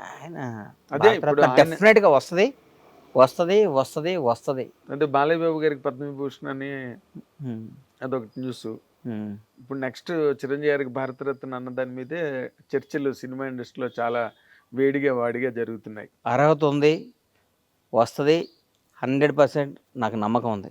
ఆయన అదే ఆయన- డెఫినెట్గా వస్తుంది. వస్తుంది వస్తుంది వస్తుంది. అంటే బాలయ్య బాబు గారికి పద్మవిభూషణ్ అని అదొక న్యూస్ ఇప్పుడు నెక్స్ట్ చిరంజీవి గారికి భారతరత్న అన్న దాని మీదే చర్చలు సినిమా ఇండస్ట్రీలో చాలా వేడిగా వాడిగా జరుగుతున్నాయి. అర్హత ఉంది వస్తుంది. హండ్రెడ్ పర్సెంట్ నాకు నమ్మకం ఉంది.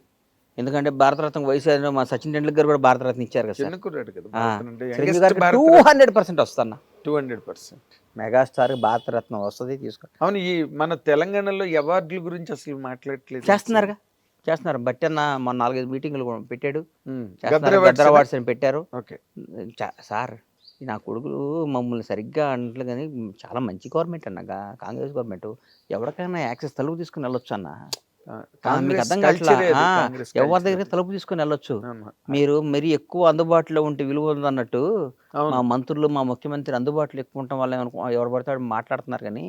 ఎందుకంటే భారతరత్న వయసు మా సచిన్ టెండూల్కర్ కూడా భారతరత్న ఇచ్చారు కదా చిన్న సార్ కుర్రాడు కదా టూ హండ్రెడ్ పర్సెంట్ వస్తున్న two hundred percent megastar Bharat Ratna వస్తుంది తీసుకో. అవును ఈ మన తెలంగాణలో అవార్డుల గురించి అసలు మాట్లాడట్లేదు. చేస్తున్నారుగా చేస్తున్నారు. బట్టి అన్న మొన్న నాలుగైదు మీటింగ్లు కూడా పెట్టాడు. అవార్డ్స్ అని పెట్టారు. సార్ నా కొడుకులు మమ్మల్ని సరిగ్గా అంటలు కానీ చాలా మంచి గవర్నమెంట్ అన్నగా కాంగ్రెస్ గవర్నమెంట్. ఎవరికైనా యాక్సెస్ తలుపు తీసుకుని వెళ్ళొచ్చు అన్న. మీకు అర్థం కావట్లా ఎవరి. దగ్గర తలుపు తీసుకుని వెళ్ళొచ్చు. మీరు మరి ఎక్కువ అందుబాటులో ఉంటే విలువ ఉంది అన్నట్టు. మా మంత్రులు మా ముఖ్యమంత్రి అందుబాటులో ఎక్కువ ఉండటం వల్ల ఎవరు పడతాడు మాట్లాడుతున్నారు కానీ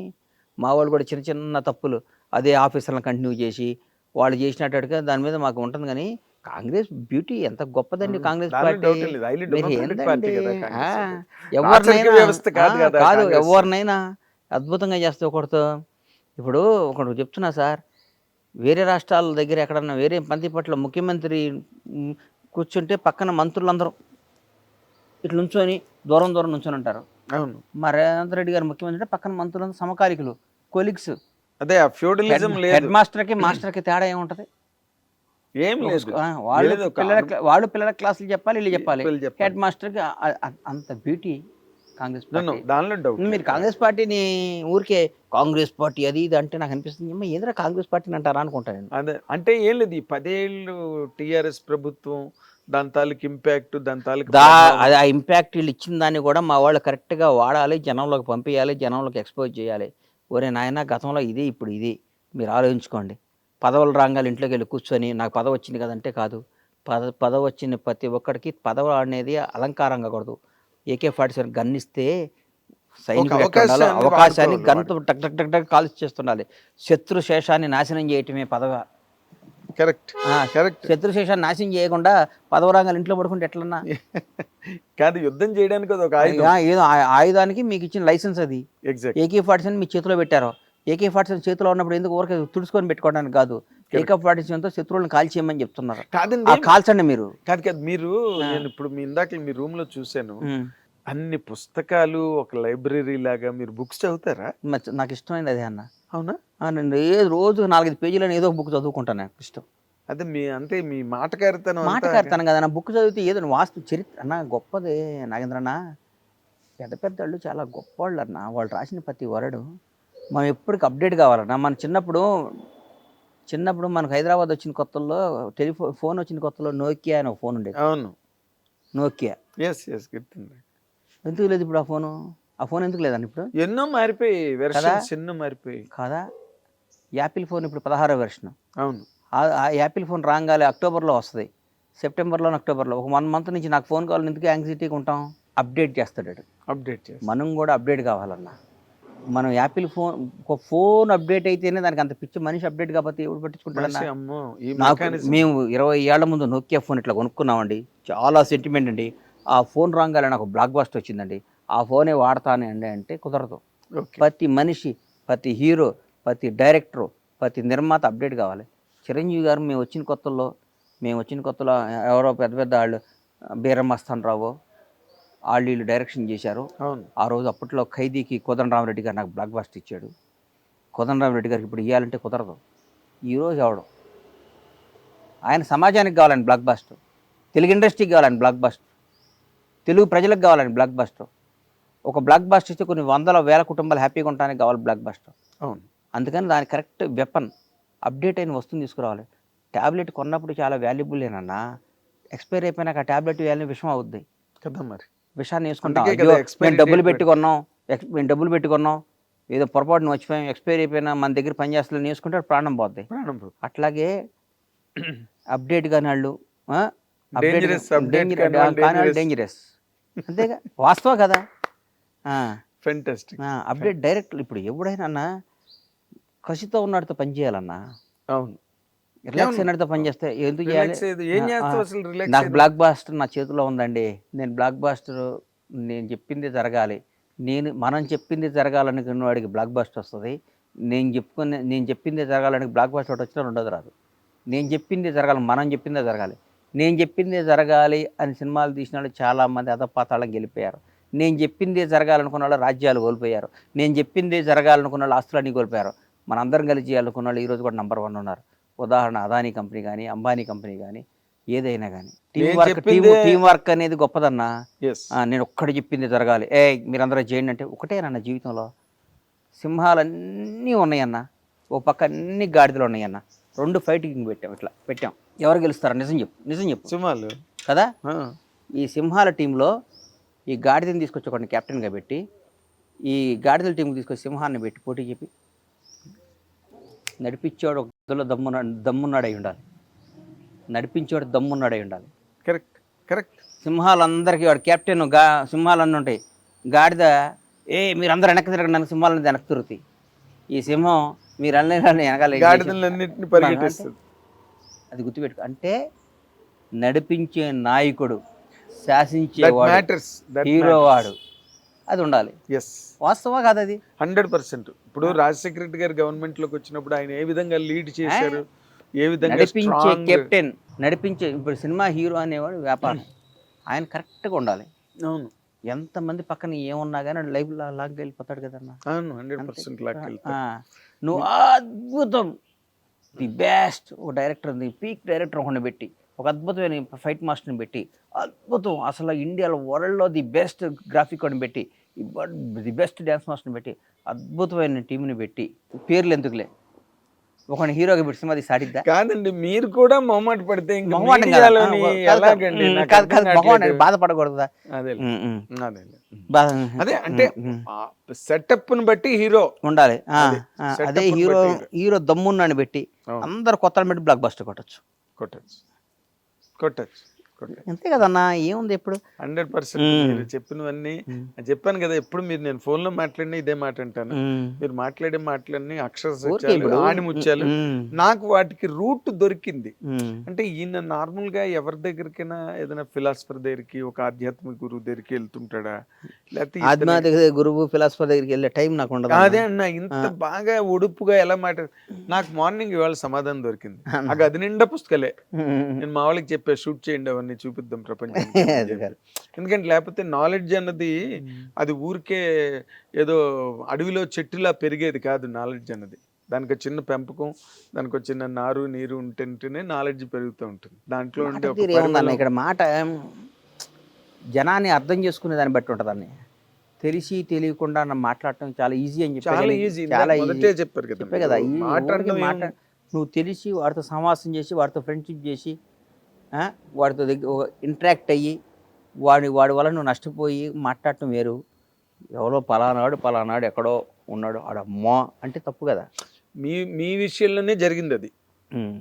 మా వాళ్ళు కూడా చిన్న చిన్న తప్పులు అదే ఆఫీసర్లను కంటిన్యూ చేసి వాళ్ళు చేసినట్టుగా దాని మీద మాకు ఉంటుంది కానీ కాంగ్రెస్ బ్యూటీ ఎంత గొప్పదండి కాంగ్రెస్ పార్టీ. ఎవరినైనా కాదు. ఎవరినైనా అద్భుతంగా చేస్తే ఒకటితో ఇప్పుడు ఒకటి చెప్తున్నా సార్ వేరే రాష్ట్రాల దగ్గర ఎక్కడన్నా వేరే పంతి పట్ల ముఖ్యమంత్రి కూర్చుంటే పక్కన మంత్రులందరూ ఇట్లా నుంచొని దూరం దూరం నుంచొని ఉంటారు. అవును. మా రేవంత్ రెడ్డి గారు ముఖ్యమంత్రి అంటే పక్కన మంత్రులందరూ సమకాలికులు కొలిగ్స్. అదే ఫ్యూడలిజం హెడ్ మాస్టర్కి మాస్టర్కి తేడా ఏముంటుంది? ఏం లేదు. వాళ్ళు పిల్లల వాళ్ళు పిల్లల క్లాసులు చెప్పాలి వీళ్ళు చెప్పాలి. హెడ్ మాస్టర్కి అంత బ్యూటీ కాంగ్రెస్ దానిలో డౌట్ మీరు కాంగ్రెస్ పార్టీని ఊరికే కాంగ్రెస్ పార్టీ అది ఇది అంటే నాకు అనిపిస్తుంది. ఏమో ఏదైనా కాంగ్రెస్ పార్టీని అంటారా అనుకుంటాను నేను. అదే అంటే ఏం లేదు ఈ పదేళ్ళు టిఆర్ఎస్ ప్రభుత్వం దాని తాలూకు ఇంపాక్ట్ దాని తాలూకు దా. అది ఆ ఇంపాక్ట్ వీళ్ళు ఇచ్చిన దాన్ని కూడా మా వాళ్ళు కరెక్ట్గా వాడాలి జనంలోకి పంపించాలి జనంలోకి ఎక్స్పోజ్ చేయాలి. ఒరే నాయన గతంలో ఇది ఇప్పుడు ఇది. మీరు ఆలోచించుకోండి. పదవులు రాగాలి ఇంట్లోకి వెళ్ళి కూర్చొని నాకు పదవి వచ్చింది కదంటే కాదు. పద పదవి వచ్చిన ప్రతి ఒక్కడికి పదవి అనేది అలంకారంగా కూడదు. ఏకే ఫార్టీ సెవెన్ సైనికుడు ఎట్లా ఉండాలో అవకాశాన్ని గన్తో టక్ టక్ టక్ టక్ కాల్చి చేస్తుండాలి శత్రు శేషాన్ని నాశనం చేయటమే పదవి. కరెక్ట్. కరెక్ట్. శత్రు శేషాన్ని నాశనం చేయకుండా పదవి రాగాలి ఇంట్లో పడుకుంటే ఎట్లన్నా? కాదు యుద్ధం చేయడానికి ఒక ఏదో ఆయుధానికి మీకు ఇచ్చిన లైసెన్స్ అది. ఏకే ఫార్టీ మీ చేతిలో పెట్టారు. ఏకే ఫార్టీ సెవెన్ చేతిలో ఉన్నప్పుడు ఎందుకు ఊరికే తుడుచుకొని పెట్టుకోవడానికి కాదు. ఏకే ఫార్టీ సెవెన్తో శత్రువులను కాల్చేయమని చెప్తున్నారు. కాదండి కాల్చండి మీరు. కాదు కాదు మీరు. నేను ఇప్పుడు మీ ఇందాక మీ రూమ్లో చూశాను. అన్ని పుస్తకాలు ఒక లైబ్రరీ లాగా మీరు బుక్స్ చదువుతారా? నాకు ఇష్టమైనది అదే అన్న. అవునా? నేను ఏ రోజు నాలుగైదు పేజీలను ఏదో ఒక బుక్ చదువుకుంటాను నాకు ఇష్టం. అదే మీ అంతే మీ మాటకారితనం మాటకారుతాను కదా నా బుక్ చదివితే ఏదో వాస్తు చరిత్ర. అన్న గొప్పది నాగేంద్రన్న పెద్ద పెద్ద వాళ్ళు చాలా గొప్పవాళ్ళు అన్న. వాళ్ళు రాసిన ప్రతి వరడు మనం ఎప్పటికి అప్డేట్ కావాలన్న. మన చిన్నప్పుడు చిన్నప్పుడు మనకు హైదరాబాద్ వచ్చిన కొత్తల్లో టెలిఫోన్ ఫోన్ వచ్చిన కొత్తలో నోకియా అని ఒక ఫోన్ ఉండేది. అవును. నోకియా. ఎస్ ఎస్ గుర్తుంది. ఎందుకు లేదు ఇప్పుడు ఆ ఫోను? ఆ ఫోన్ ఎందుకు లేదండి ఇప్పుడు? ఎన్నో మారిపోయి వెర్షన్స్ ఎన్నో మారిపోయి. కాదా? యాపిల్ ఫోన్ ఇప్పుడు పదహారో వెర్షన్ అవును. ఆ- యాపిల్ ఫోన్ రాగాలి అక్టోబర్లో వస్తుంది. సెప్టెంబర్లో అక్టోబర్లో. ఒక వన్ మంత్ నుంచి నాకు ఫోన్ కావాలి ఎందుకు యాంగ్జైటీగా ఉంటాం? అప్డేట్ చేస్తాడు. అప్డేట్ మనం కూడా అప్డేట్ కావాలన్నా. మనం యాపిల్ ఫోన్ ఒక ఫోన్ అప్డేట్ అయితేనే దానికి అంత పిచ్చి మనిషి అప్డేట్ ఎవడు ఈ నాకు మెకానిజం మేము ఇరవై ఏళ్ళ ముందు నోకియా ఫోన్ ఇట్లా కొనుక్కున్నామండి. చాలా సెంటిమెంట్ అండి. ఆ ఫోన్ రాగానే నాకు బ్లాక్ బాస్టర్ వచ్చిందండి. ఆ ఫోనే వాడతానే అండి అంటే కుదరదు. ప్రతి మనిషి ప్రతి హీరో ప్రతి డైరెక్టరు ప్రతి నిర్మాత అప్డేట్ కావాలి. చిరంజీవి గారు మేము వచ్చిన కొత్తల్లో మేము వచ్చిన కొత్తలో ఎవరో పెద్ద పెద్ద వాళ్ళు బీరమస్తాన్ రావు వాళ్ళు వీళ్ళు డైరెక్షన్ చేశారు. ఆ రోజు అప్పట్లో ఖైదీకి కోదండరామరెడ్డి గారు నాకు బ్లాక్ బాస్ట్ ఇచ్చాడు. కోదండరామరెడ్డి గారికి ఇప్పుడు ఇవ్వాలంటే కుదరదు. ఈరోజు ఎవడు? ఆయన సమాజానికి కావాలని బ్లాక్ బాస్టర్ తెలుగు ఇండస్ట్రీకి కావాలని బ్లాక్ బాస్టర్ తెలుగు ప్రజలకు కావాలని బ్లాక్ బాస్టర్ ఒక బ్లాక్ బాస్టర్ ఇస్తే కొన్ని వందల వేల కుటుంబాలు హ్యాపీగా ఉండడానికి కావాలి బ్లాక్ బాస్టర్ అవును. అందుకని దాని కరెక్ట్ వెపన్ అప్డేట్ అయిన వస్తువుని తీసుకురావాలి. ట్యాబ్లెట్ కొన్నప్పుడు చాలా వాల్యుబుల్లేనన్నా ఎక్స్పైర్ అయిపోయినాక ఆ ట్యాబ్లెట్ వేయాలని విషయం అవుద్ది. కదా మరి. విషాన్ని వేసుకుంటాం. మేము డబ్బులు పెట్టుకున్నాం మేము డబ్బులు పెట్టుకున్నాం ఏదో పొరపాటున మర్చిపోయాం ఎక్స్పైర్ అయిపోయినా మన దగ్గర పని చేస్తలే వేసుకుంటే ప్రాణం పోద్ది. అట్లాగే అప్డేట్ కాని వాళ్ళు. డేంజరస్ అంతేగా. వాస్తవం కదా. ఫెంటాస్టిక్ అప్డేట్ డైరెక్ట్ ఇప్పుడు ఎవడైనా అన్నా కసితో ఉన్నడితో పని చేయాలన్నా. అవును. రిలాక్స్. అయినడితో పని చేస్తే ఎందుకు చేయాలి? నాకు బ్లాక్ బాస్టర్ నా చేతిలో ఉందండి. నేను బ్లాక్ బాస్టర్ నేను చెప్పింది జరగాలి. నేను మనం చెప్పింది జరగాలనుకున్న వాడికి బ్లాక్ బస్టర్ వస్తుంది. నేను చెప్పుకునే నేను చెప్పింది జరగాలని బ్లాక్ బస్టర్ ఒకటి వచ్చినా రెండోది రాదు. నేను చెప్పింది జరగాలి మనం చెప్పిందే జరగాలి. నేను చెప్పిందే జరగాలి అని సినిమాలు తీసిన వాళ్ళు చాలామంది అధపాతాళం గెలిపోయారు నేను చెప్పిందే జరగాలనుకున్న వాళ్ళు రాజ్యాలు కోల్పోయారు. నేను చెప్పిందే జరగాలనుకున్న వాళ్ళు ఆస్తులన్నీ కోల్పోయారు. మనందరం కలిసి చేయాలనుకున్న వాళ్ళు ఈరోజు కూడా నెంబర్ వన్ ఉన్నారు. ఉదాహరణ అదానీ కంపెనీ కానీ అంబానీ కంపెనీ కానీ ఏదైనా కానీ టీం వర్క్ టీం వర్క్ అనేది గొప్పదన్నా? నేను ఒక్కటి చెప్పింది జరగాలి. ఏ మీరందరూ చేయండి అంటే ఒకటేనన్న జీవితంలో. సింహాలన్నీ ఉన్నాయన్న. ఓ పక్క అన్ని గాడిదలు ఉన్నాయన్న. రెండు ఫైటింగ్ పెట్టాం ఇట్లా పెట్టాం. ఎవరు గెలుస్తారు నిజం చెప్పు నిజం చెప్పు. సింహాలు. కదా? ఈ సింహాల టీంలో ఈ గాడిదని తీసుకొచ్చి ఒకరిని కెప్టెన్గా పెట్టి ఈ గాడిదల టీంకి తీసుకొచ్చి సింహాన్ని పెట్టి పోటీ చెప్పి నడిపించేవాడు ఒక గదిలో దమ్మున దమ్మున్నాడు ఉండాలి. నడిపించేవాడు దమ్మున్నాడు ఉండాలి. Correct correct. సింహాలందరికీ వాడు కెప్టెన్గా సింహాలన్నీ ఉంటాయి. గాడిద ఏ మీరందరూ వెనక్కి తిరగండి నన్ను సింహాలను వెనక్కి తిరుగుతాయి. ఈ సింహం మీరు అన్నీ వెనకాల గాడిదలన్నింటిని పరిగెట్టిస్తుంది. అది గుర్తుపెట్టుకో. అంటే నడిపించే నాయకుడు శాసించేవాడు హీరో వాడు. అది ఉండాలి. ఎస్ వాస్తవా కాదు అది? హండ్రెడ్ పర్సెంట్ ఇప్పుడు రాజశేఖర రెడ్డి గారు గవర్నమెంట్లోకి వచ్చినప్పుడు ఆయన ఏ విధంగా లీడ్ చేశారు? ఏ విధంగా నడిపించే కెప్టెన్ నడిపించే ఇప్పుడు సినిమా హీరో అనేవాడు వ్యాపారం. ఆయన కరెక్ట్గా ఉండాలి. అవును. ఎంతమంది పక్కన ఏమున్నా కానీ లైఫ్ లాగా వెళ్ళిపోతాడు కదన్నా. అవును హండ్రెడ్ పర్సెంట్ నువ్వు అద్భుతం. ది బెస్ట్ ఒక డైరెక్టర్ ది పీక్ డైరెక్టర్ ఒకరిని పెట్టి ఒక అద్భుతమైన ఫైట్ మాస్టర్ని పెట్టి అద్భుతం. అసలు ఇండియాలో వరల్డ్లో ది బెస్ట్ గ్రాఫిక్ అని పెట్టి ది బెస్ట్ డ్యాన్స్ మాస్టర్ని పెట్టి అద్భుతమైన టీంని పెట్టి పేర్లు ఎందుకులే? ఒకని హీరోగా పెట్టి సినిమా సాడిద్దా కాదండి మీరు కూడా మొహమాట పడితే మొహమాటం. బాధపడకూడదా? అదే అంటే. సెటప్ని బట్టి హీరో. ఉండాలి. అదే, హీరో హీరో. దమ్మున్నాని పెట్టి. అందరు కొత్త పెట్టి బ్లాక్ బస్టర్ కొట్టచ్చు. కొట్టచ్చు. కొట్టచ్చు. అంతే కదన్నా ఏముంది ఇప్పుడు? హండ్రెడ్ పర్సెంట్ చెప్పినవన్నీ. చెప్పాను కదా ఎప్పుడు మీరు నేను ఫోన్లో మాట్లాడినా ఇదే మాట అంటాను. మీరు మాట్లాడే మాటలన్నీ అక్షర సత్యాలు ఆణిముత్యాలు నాకు వాటికి రూట్ దొరికింది. అంటే ఈయన నార్మల్గా ఎవరి దగ్గరికైనా ఏదైనా ఫిలాసఫర్ దగ్గరికి ఒక ఆధ్యాత్మిక గురువు దగ్గరికి వెళ్తుంటాడా? లేకపోతే ఆధ్యాత్మిక గురువు ఫిలాసఫర్ దగ్గరికి వెళ్ళే టైం నాకు ఉండదు అదే అన్న ఇంత బాగా ఒడుపుగా ఎలా మాట నాకు మార్నింగ్ ఇవాళ సమాధానం దొరికింది. ఆ గది నిండా పుస్తకాలే. నేను మా వాళ్ళకి చెప్పా షూట్ చేయండి అవన్నీ చూపిద్దాం ప్రపంచం. ఎందుకంటే లేకపోతే నాలెడ్జ్ అన్నది అది ఊరికే ఏదో అడవిలో చెట్టులా పెరిగేది కాదు నాలెడ్జ్ అన్నది. దానికి చిన్న పెంపకం దానికి చిన్న నారు నీరు ఉంటుంటేనే నాలెడ్జ్ పెరుగుతూ ఉంటుంది. దాంట్లో ఉండే ఇక్కడ మాట జనాన్ని అర్థం చేసుకునే దాన్ని బట్టి ఉంటుందని తెలిసి తెలియకుండా మాట్లాడటం చాలా ఈజీ అని చెప్పి చాలా ఈజీ చాలా ఈజీ చెప్పారు కదా కదా నువ్వు తెలిసి వాడితో సమాసం చేసి వాడితో ఫ్రెండ్షిప్ చేసి వాడితో దగ్గర ఇంటరాక్ట్ అయ్యి వాడి వాడి వల్ల నువ్వు నష్టపోయి మాట్లాడటం వేరు. ఎవరో పలానాడు పలానాడు ఎక్కడో ఉన్నాడు. ఆడమ్మో అంటే తప్పు కదా. మీ మీ విషయంలోనే జరిగింది అది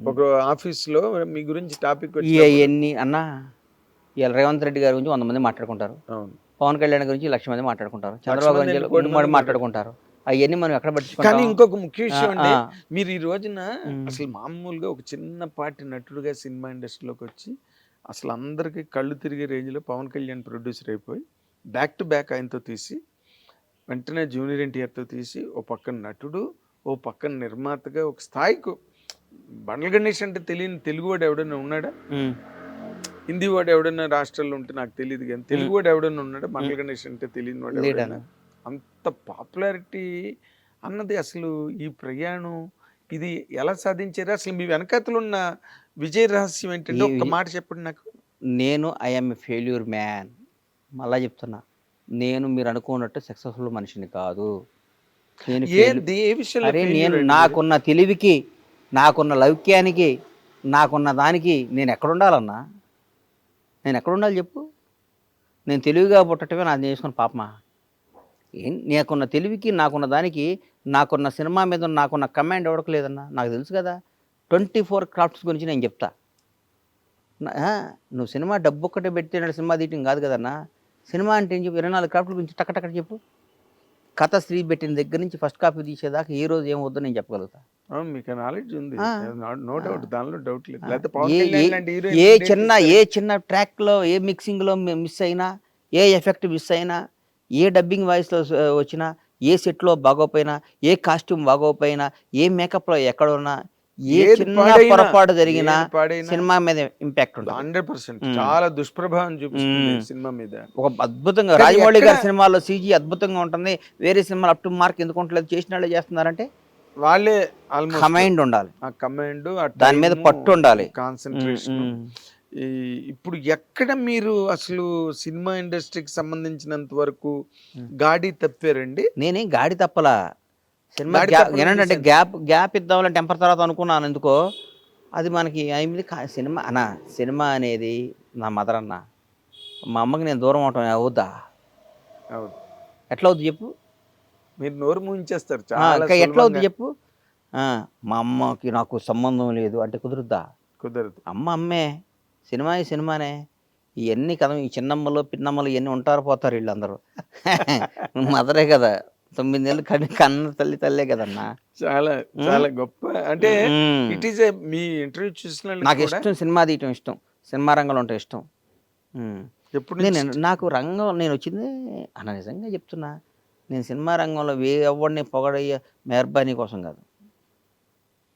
ఒక ఆఫీస్లో మీ గురించి టాపిక్ ఈ ఎన్ని అన్నా ఇవాళ రేవంత్ రెడ్డి గారి గురించి వంద మంది మాట్లాడుకుంటారు. పవన్ కళ్యాణ్ గురించి లక్ష మంది మాట్లాడుకుంటారు. చంద్రబాబు గురించి మాట్లాడుకుంటారు. అవన్నీ మనం ఎక్కడ కానీ ఇంకొక ముఖ్య విషయం అండి. మీరు ఈ రోజున. అసలు మామూలుగా ఒక చిన్నపాటి నటుడుగా సినిమా ఇండస్ట్రీలోకి వచ్చి అసలు అందరికీ కళ్ళు తిరిగే రేంజ్లో పవన్ కళ్యాణ్ ప్రొడ్యూసర్ అయిపోయి బ్యాక్ టు బ్యాక్ ఆయనతో తీసి వెంటనే జూనియర్ ఎన్టీఆర్తో తీసి ఓ పక్కన నటుడు ఓ పక్కన నిర్మాతగా ఒక స్థాయికి బండ్ల గణేష్ అంటే తెలియని తెలుగువాడు ఎవడైనా ఉన్నాడా? హిందీ వాడు ఎవడైనా రాష్ట్రాల్లో ఉంటే నాకు తెలియదు కానీ తెలుగు వాడు ఎవడైనా ఉన్నాడా? బండ్ల గణేష్ అంటే తెలియని వాడు లేడా? అంత పాపులారిటీ అన్నది అసలు ఈ ప్రయాణం ఇది ఎలా సాధించారు? అసలు మీ వెనకాతలు ఉన్న విజయ రహస్యం ఏంటంటే ఒక్క వి- మాట చెప్పండి నాకు. నేను ఐఎమ్ ఎ ఫెయిల్యూర్ మ్యాన్ మళ్ళా చెప్తున్నా. నేను మీరు అనుకున్నట్టు సక్సెస్ఫుల్ మనిషిని కాదు. నేను ఏ ఏ విషయంలో అరే నేను? నాకున్న తెలివికి నాకున్న లౌక్యానికి నాకున్న దానికి నేను ఎక్కడ ఉండాలన్నా? నేను ఎక్కడ ఉండాలి చెప్పు? నేను తెలివిగా పుట్టటమే నాకు చేసుకున్న పాపమా? ఏం నాకున్న తెలివికి నాకున్న దానికి నాకున్న సినిమా మీద నాకున్న కమాండ్ ఎవరికి లేదన్నా నాకు తెలుసు కదా. ట్వంటీ ఫోర్ క్రాఫ్ట్స్ గురించి నేను చెప్తా. నువ్వు సినిమా డబ్బు ఒక్కటే నాడు సినిమా తీయటం కాదు కదన్నా. సినిమా అంటే ఏం చెప్పు? ఇరవై నాలుగు క్రాఫ్ట్ల గురించి టక్క టక్క చెప్పు. కథ స్త్రీ పెట్టిన దగ్గర నుంచి ఫస్ట్ కాపీ తీసేదాకా ఏ రోజు ఏం వద్దో నేను చెప్పగలుగుతా. మీకు నాలెడ్జ్ ఉంది. నో డౌట్ దానిలో డౌట్ లేదు. ఏ- చిన్న? ఏ చిన్న ట్రాక్లో ఏ మిక్సింగ్లో మిస్ అయినా ఏ ఎఫెక్ట్ మిస్ అయినా ఏ డబ్బింగ్ వాయిస్లో వచ్చినా ఏ సెట్లో బాగోపోయినా ఏ కాస్ట్యూమ్ బాగోపోయినా ఏ మేకప్లో ఎక్కడ ఉన్నా ఏ చిన్న పొరపాటు జరిగినా సినిమా మీద ఇంపాక్ట్ ఉంటుంది. Hundred percent. చాలా దుష్ప్రభావం చూపిస్తుంది. సినిమా మీద. ఒక అద్భుతంగా రాజమౌళి గారి సినిమాలో సీజీ అద్భుతంగా ఉంటుంది. వేరే సినిమాలు అప్ టు మార్క్ ఎందుకు ఉండలేదు? చేసిన వాళ్ళే చేస్తున్నారంటే వాళ్ళే కమైండ్ ఉండాలి. ఆ కమాండ్ దాని మీద పట్టు ఉండాలి. కాన్సన్ట్రేషన్ ఇప్పుడు ఎక్కడ మీరు అసలు సినిమా ఇండస్ట్రీకి సంబంధించినంత వరకు. గాడి తప్పారండి? నేనేం గాడి తప్పలా. సినిమా ఏంటంటే. గ్యాప్ గ్యాప్ ఇద్దామని టెంపర్ తర్వాత అనుకున్నాను ఎందుకో. అది మనకి అయింది సినిమా అన్న సినిమా అనేది నా మదర్ అన్న మా అమ్మకి నేను దూరం అవటం అవుద్దా. ఎట్లా అవుద్ది చెప్పు? మీరు నోరు మూయించేస్తారు ఎట్లా అవుద్ది. చెప్పు? మా అమ్మకి నాకు సంబంధం లేదు అంటే కుదురుద్దా? కుదరదు. అమ్మ అమ్మే. సినిమా ఈ సినిమానే. ఇవన్నీ కదా ఈ చిన్నమ్మలు పిన్నమ్మలు ఇవన్నీ ఉంటారు పోతారు వీళ్ళందరూ. మదరే కదా. తొమ్మిది నెలలు కన్ను కన్న తల్లి తల్లే కదన్నా. చాలా చాలా గొప్ప. అంటే. ఇట్ ఈస్ మీ ఇంటర్వ్యూ చూసిన నాకు ఇష్టం సినిమా తీయటం ఇష్టం. సినిమా రంగంలో ఉంటే ఇష్టం. ఎప్పుడు నేను నాకు రంగం నేను వచ్చింది అన్న నిజంగా చెప్తున్నా. నేను సినిమా రంగంలో ఏ ఎవరిని పొగడయ్యే మెహర్బానీ కోసం కాదు.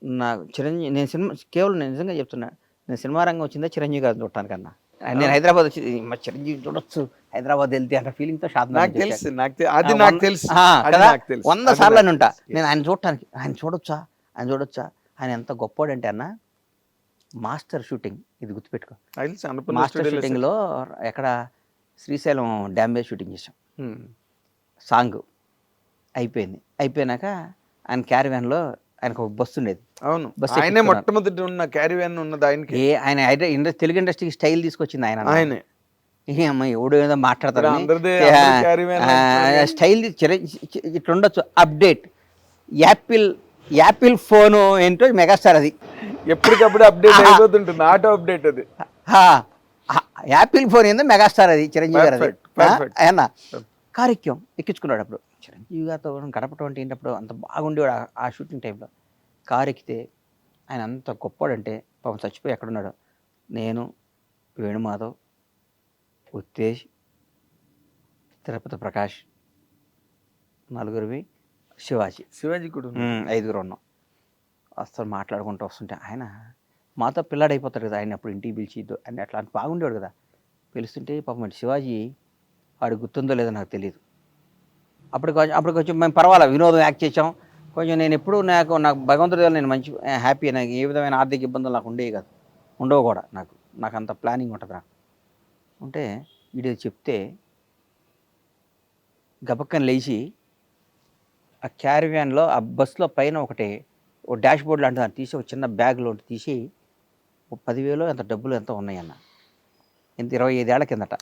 నాకు చిరంజీవి నేను సినిమా కేవలం నేను నిజంగా చెప్తున్నా. నేను సినిమా రంగం వచ్చిందే చిరంజీవి గారిని చూడటానికన్నా? నేను హైదరాబాద్ వచ్చి మా చిరంజీవి చూడొచ్చు హైదరాబాద్ వెళ్తే అంటే ఫీలింగ్తో షాద్ నాకు తెలుసు నాకు తె- అది నాకు తెలుసు అది నాకు తెలుసు వంద సార్లు అని ఉంటా. నేను ఆయన చూడటానికి ఆయన చూడొచ్చా? ఆయన చూడొచ్చా? ఆయన ఎంత గొప్పోడంటే అన్న మాస్టర్ షూటింగ్ ఇది గుర్తుపెట్టుకో. మాస్టర్ స్టూడియోలో షూటింగ్లో ఎక్కడ శ్రీశైలం డ్యామ్ మీద షూటింగ్ చేసాం. సాంగ్ అయిపోయింది. అయిపోయినాక ఆయన క్యారివ్యాన్లో ఆయనకు బస్సు ఉండేది. అవును. బస్ ఆయనే. మొట్టమొదటి ఉన్న క్యారీ వ్యాన్ ఉన్నది ఆయనకి. ఏ ఆయన హైడ్రా ఇండస్ తెలుగు ఇండస్ట్రీకి స్టైల్ తీసుకొచ్చింది ఆయన. ఆయనే. ఏ అమ్మ ఎవడు ఏదో మాట్లాడతారు. స్టైల్ ఇట్లా ఉండొచ్చు. అప్డేట్. యాపిల్ యాపిల్ ఫోన్ ఏంటో మెగాస్టార్ అది. ఎప్పటికప్పుడు అప్డేట్ అయిపోతుంటుంది. ఆటో అప్డేట్ అది. యాపిల్ ఫోన్ ఏందో మెగాస్టార్ అది చిరంజీవి గారు అది. కారెక్యం ఎక్కించుకున్నాడు అప్పుడు. చిరంజీవి. గారితో గడపటం అంటే ఏంటప్పుడు అంత బాగుండేవాడు ఆ- షూటింగ్ టైంలో. కారు ఎక్కితే ఆయన అంత గొప్పవాడంటే పాపం చచ్చిపోయి ఎక్కడున్నాడు? నేను వేణుమాధవ్ ఉత్తేజ్ తిరుపతి ప్రకాష్ నలుగురివి శివాజీ. శివాజీ కూడా ఐదుగురు ఉన్నాం. అసలు మాట్లాడుకుంటూ వస్తుంటే ఆయన మాతో పిల్లాడు అయిపోతాడు కదా ఆయన అప్పుడు ఇంటికి పిలిచి అని అట్లా బాగుండేవాడు కదా. పిలుస్తుంటే పాపం శివాజీ వాడు గుర్తుందో లేదో నాకు తెలియదు అప్పుడు కొంచెం అప్పుడు కొంచెం మేము పర్వాలేదు వినోదం యాక్ట్ చేసాం కొంచెం నేను ఎప్పుడు నాకు నాకు భగవంతుడి వల్ల నేను మంచి హ్యాపీ నాకు ఏ విధమైన ఆర్థిక ఇబ్బందులు నాకు ఉండేవి కాదు. ఉండవు కూడా నాకు. నాకు అంత ప్లానింగ్ ఉంటుంది నాకు. ఉంటే వీడియో చెప్తే గబక్కని లేచి ఆ క్యారివ్యాన్లో ఆ బస్సులో పైన ఒకటి ఓ డాష్ బోర్డ్ లాంటిది దాన్ని తీసి ఒక చిన్న బ్యాగ్లో తీసి ఒక పదివేలు ఎంత డబ్బులు ఎంత ఉన్నాయన్న. ఇంత ఇరవై ఐదేళ్ళ కిందట.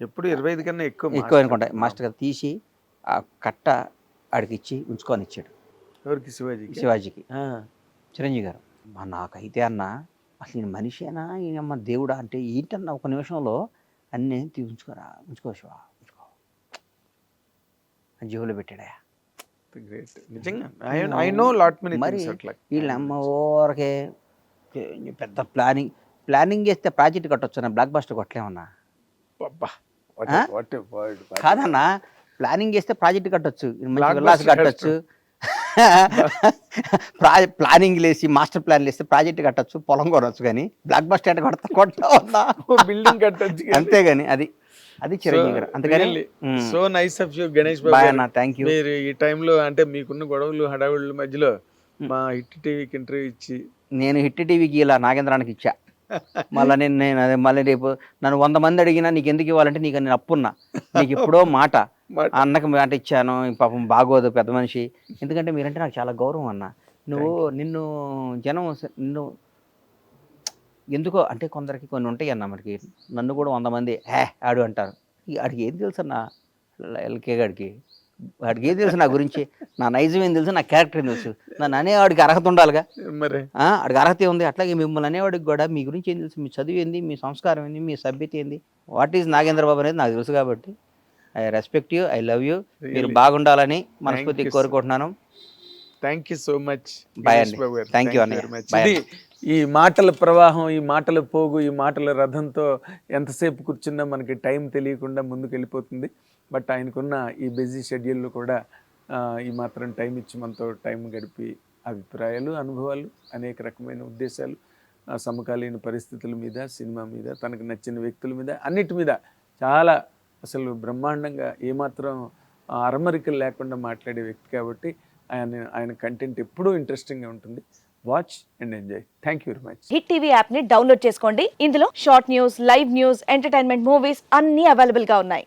ఎప్పుడు ఇరవై ఐదు కన్నా ఎక్కువ ఎక్కువ. అనుకుంటా. మాస్టర్ గారు తీసి ఆ కట్ట ఆడికి ఇచ్చి ఉంచుకొని ఇచ్చాడు. ఎవరికి? శివాజీకి? శివాజీకి. ఆ, చిరంజీవి గారు మా నాకైతే అన్న అసలు ఈయన మనిషేనా ఈయనమ్మ దేవుడా అంటే ఏంటన్న ఒక నిమిషంలో అన్నీ తీ ఉంచుకోరా ఉంచుకో శివ ఉంచుకో. జేబులో పెట్టాడా గ్రేట్ నిజంగా. ఐ నో లాట్ మెనీ మరి థింగ్స్ అట్లా వీళ్ళ అమ్మ ఊరకే పెద్ద ప్లానింగ్ ప్లానింగ్ చేస్తే ప్రాజెక్ట్ కట్టొచ్చు బ్లాక్ బస్టర్ కొట్టలేమన్నా? అబ్బా. కాదన్నా ప్లానింగ్ చేస్తే ప్రాజెక్ట్ కట్టొచ్చు విల్లాస్ కట్టొచ్చు. ప్రా ప్లానింగ్ లేసి మాస్టర్ ప్లాన్ లేస్తే ప్రాజెక్ట్ కట్టొచ్చు పొలం కొనొచ్చు కానీ బ్లాక్ బస్టర్ కొడతా కొట్టా బిల్డింగ్ కట్టొచ్చు అంతేగాని అది అది Chiranjeevi garu. So nice of you Ganesh Babu thank you మీరు ఈ టైంలో అంటే మీకున్న గొడవలు హడావుళ్ళ మధ్యలో మా హిట్ టీవీకి ఇంటర్వ్యూ ఇచ్చి నేను హిట్ టీవీకి ఇలా నాగేంద్రానికి ఇచ్చా. మళ్ళీ నేను నేను అదే మళ్ళీ రేపు నన్ను వంద మంది అడిగినా నీకు ఎందుకు ఇవ్వాలంటే నీకు నేను అప్పున్నా. నీకు ఎప్పుడో మాట. అన్నకి మాట ఇచ్చాను ఈ పాపం బాగోదు పెద్ద మనిషి. ఎందుకంటే మీరంటే నాకు చాలా గౌరవం అన్న. నువ్వు నిన్ను జనం నిన్ను ఎందుకో అంటే కొందరికి కొన్ని ఉంటాయి అన్న మనకి. నన్ను కూడా వంద మంది హే ఆడు అంటారు. ఆడికి ఏం తెలుసు అన్న? ఎల్కే గాడికి. వాడికి ఏం తెలుసు నా గురించి? నా నైజం ఏం తెలుసు? నా క్యారెక్టర్ ఏం తెలుసు? నన్ను అనేవాడికి అర్హత ఉండాలిగా? మరి. ఆ, ఆడికి అర్హత ఉంది అట్లాగే మిమ్మల్ని అనేవాడికి కూడా మీ గురించి ఏం తెలుసు? మీ చదువు ఏంది? మీ సంస్కారం ఏంది? మీ సభ్యత ఏంది? వాట్ ఈజ్ నాగేంద్ర బాబు అనేది నాకు తెలుసు కాబట్టి. I respect you I love you. మీరు. బాగుండాలని sir. కోరుకుంటున్నాను thank you so much Bye అండి. Thank you అన్నయ్య. ఈ మాటల ప్రవాహం ఈ మాటల పోగు ఈ మాటల రథంతో ఎంతసేపు కూర్చున్నా మనకి టైం తెలియకుండా ముందుకు వెళ్ళిపోతుంది బట్ ఆయనకున్న ఈ బిజీ షెడ్యూల్లో కూడా ఈ మాత్రం టైం ఇచ్చి మనతో టైం గడిపి అభిప్రాయాలు అనుభవాలు అనేక రకమైన ఉద్దేశాలు సమకాలీన పరిస్థితుల మీద సినిమా మీద తనకు నచ్చిన వ్యక్తుల మీద అన్నిటి మీద చాలా అసలు బ్రహ్మాండంగా ఏమాత్రం అరమరికలు లేకుండా మాట్లాడే వ్యక్తి కాబట్టి ఆయన ఆయన కంటెంట్ ఎప్పుడూ ఇంట్రెస్టింగ్గా ఉంటుంది. Watch and enjoy. Thank you very much. Hit TV యాప్ని డౌన్లోడ్ చేసుకోండి. ఇందులో short news live news entertainment movies అన్ని అవైలబుల్గా ఉన్నాయి.